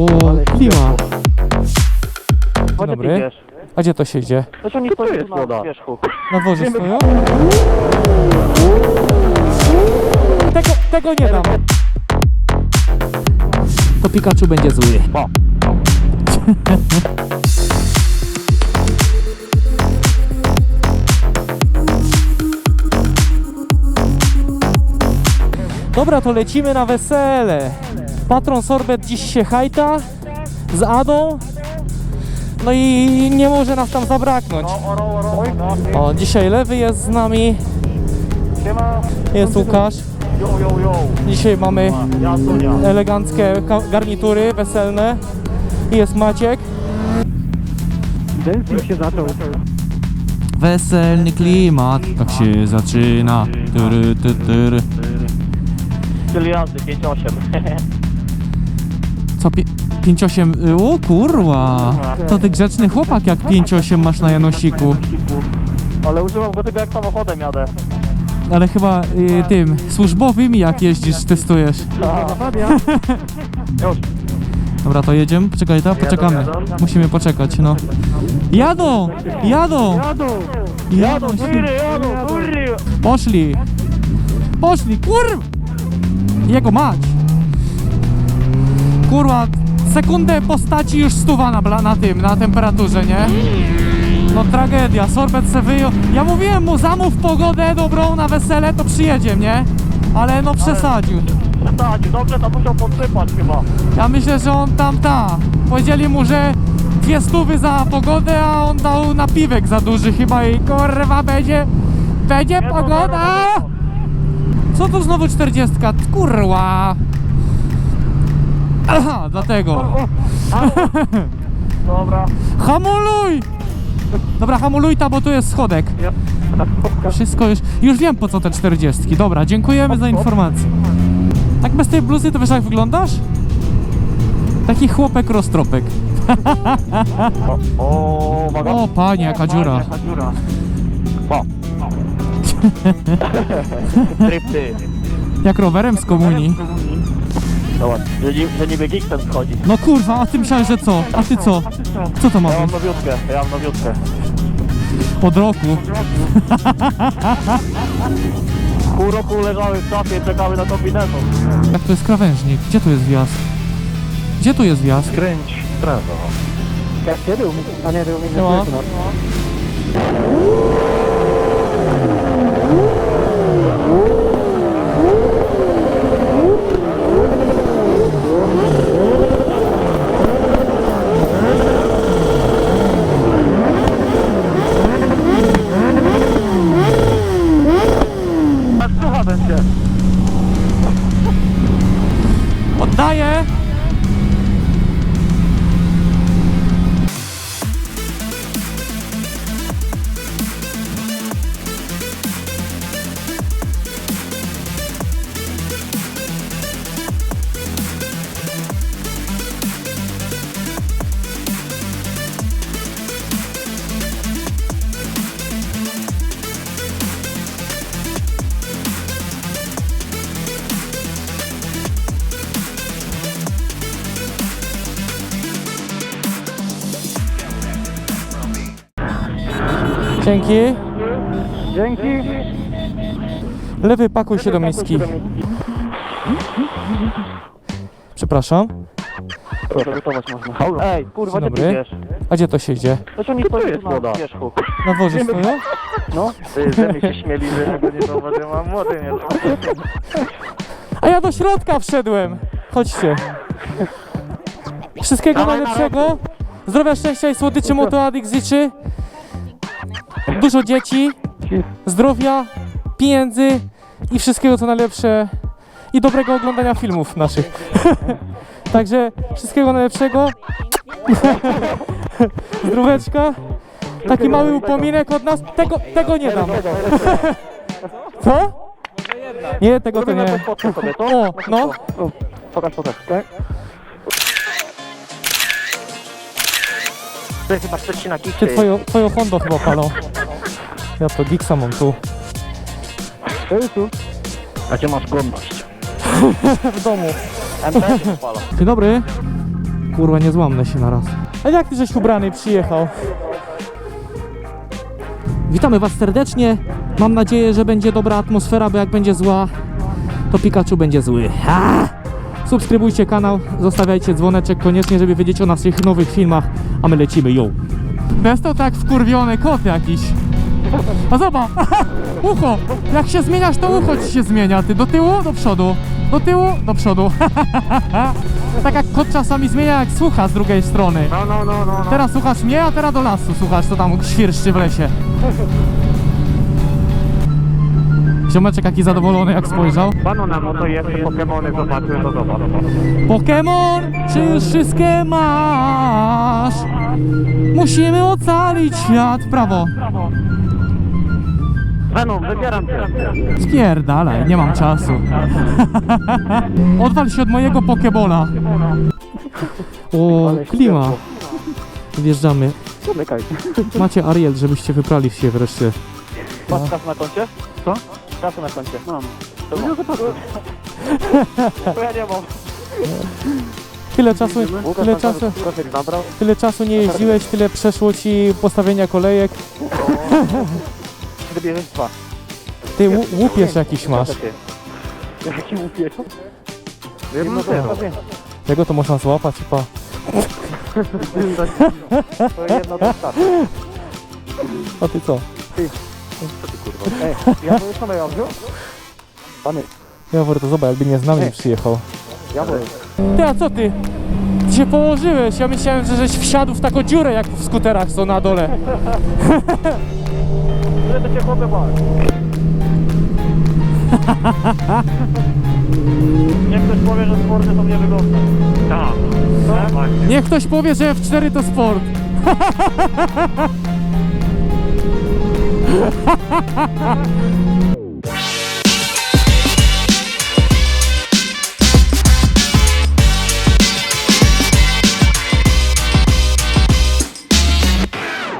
O, klima. Dzień dobry. A gdzie to się idzie? To oni stoją tu na wierzchu. Na dworze stoją? Tego, tego nie dam. To Pikachu będzie zły. Dobra, to lecimy na wesele. Patron Sorbet dziś się hajta z Adą. No i nie może nas tam zabraknąć. O, dzisiaj Lewy jest z nami, jest Łukasz. Dzisiaj mamy eleganckie garnitury weselne. I Jest Maciek. Dancing się zaczął. Weselny klimat, tak się zaczyna. Tyry, ty, tyry. Czyli jazdy, 5-8. Co, pi- 5-8? y, O kurwa! To ty grzeczny chłopak jak 5-8 masz na Janosiku. Ale używam go tylko jak samochodem jadę. Ale chyba y, tym, służbowym jak jeździsz, testujesz. Już. Dobra, to jedziemy? Poczekaj, to poczekamy. Musimy poczekać, no. Jadą! Jadą! Jadą. Jadą! Poszli! Poszli, kurwa! Jego mać! Kurwa, sekundę postaci już stuwa na, na tym, na temperaturze, nie? No tragedia, sorbet se wyjął. Ja mówiłem mu, zamów pogodę dobrą na wesele, to przyjedzie, nie? Ale no przesadził. Tak, dobrze, to musiał podsypać chyba. Ja myślę, że on tam ta. Powiedzieli mu, że dwie stówy za pogodę, a on dał napiwek za duży chyba i kurwa będzie. Będzie to pogoda! Co to znowu 40? Kurwa! Aha, dlatego. Dobra. Hamuluj! Dobra, hamuluj ta, bo tu jest schodek. Wszystko już. Już wiem po co te 40. Dobra, dziękujemy za informację. Tak bez tej bluzy to wiesz jak wyglądasz? Taki chłopek roztropek. O, o, uwaga. O panie, jaka dziura. Jaka dziura. O. Trypty. Jak rowerem z komunii. Zobacz, że, ni- że niby geek ten schodzi. No kurwa, a ty myślałeś, że co? A ty co? Co to ma Ja mam być? nowiutkę, ja mam nowiutkę. Od roku. Pół roku leżały w szafie i czekały na kombinezon. Jak to jest krawężnik? Gdzie tu jest wjazd? Gdzie tu jest wjazd? Kręć w prawo. Jak kiedy umie? A nie, ty umie Siema. Aż słucha będzie. Oddaję! Dzięki. Dzięki. Lewy, pakuj się do miski. Przepraszam. Proszę, gotować można. Ej, kurwa, Dzień gdzie ty dobry. wiesz? A gdzie to się idzie? To oni stoją tu na wierzchu. Na dworze stoją? No. Ty, ze mnie się śmieli, że ja go nie zauważyłem, a młody nie A ja do środka wszedłem. Chodźcie. Wszystkiego najlepszego. Zdrowia, szczęścia i słodyczy Moto Addicts życzy. Dużo dzieci, zdrowia, pieniędzy i wszystkiego co najlepsze. I dobrego oglądania filmów naszych. Także wszystkiego najlepszego. Zdróweczka. Taki mały upominek od nas. Tego, tego nie dam. Co? Nie, tego to nie. O, no. Pokaż, pokaż. To jest chyba trzecina Ty kikcie. twoją, twoją Hondą chyba palą. Ja to Gixa mam tu. A gdzie masz godność? W domu. MPS. Dzień dobry. kurwa, nie złamnę się na raz. A jak ty żeś ubrany przyjechał? Witamy was serdecznie. Mam nadzieję, że będzie dobra atmosfera, bo jak będzie zła, to Pikachu będzie zły. Ha! Subskrybujcie kanał, zostawiajcie dzwoneczek koniecznie, żeby wiedzieć o naszych nowych filmach, a my lecimy, yo! Bez to tak wkurwiony kot jakiś. A zobacz, ucho, jak się zmieniasz, to ucho ci się zmienia, ty do tyłu, do przodu, do tyłu, do przodu. tak jak kot czasami zmienia, jak słucha z drugiej strony. No, no, no, no. no. Teraz słuchasz mnie, a teraz do lasu słuchasz, co tam świerszczy w lesie. Ziomeczek jaki zadowolony jak spojrzał. Panu na moto jeszcze Pokemony zobaczył, to zobacz. Pokémon, czy już wszystkie masz? Musimy ocalić świat. Prawo. Venom, wybieram cię. Spierdalaj, nie mam czasu. Odwal się od mojego Pokebola. O, klima. Wjeżdżamy. Zamykaj. Macie Ariel, żebyście wyprali się wreszcie. Masz kasę na koncie? Co? Kasę na koncie. Mam. To mam. To ja nie mam. Tyle czasu, tyle czasu, zabrał. tyle czasu nie jeździłeś, tyle przeszło ci postawienia kolejek. Wybierzesz dwa. Ty łu- łupież jakiś masz. Jaki łupiesz? Jedno zero. Jego to można złapać, pa. To jedno to starczy. A ty co? Ej, ja byłem sama Jawrzu? Pany, Jawor, to zobacz, jakby nie z nami przyjechał. ja byłem. Ty, a co ty? Ty się położyłeś, ja myślałem, że żeś wsiadł w taką dziurę, jak w skuterach są na dole. Ile to cię bałem? Niech ktoś powie, że sporty są niewygodne. Tak. Tak? Niech ktoś powie, że F4 to sport. Ha ha ha ha ha!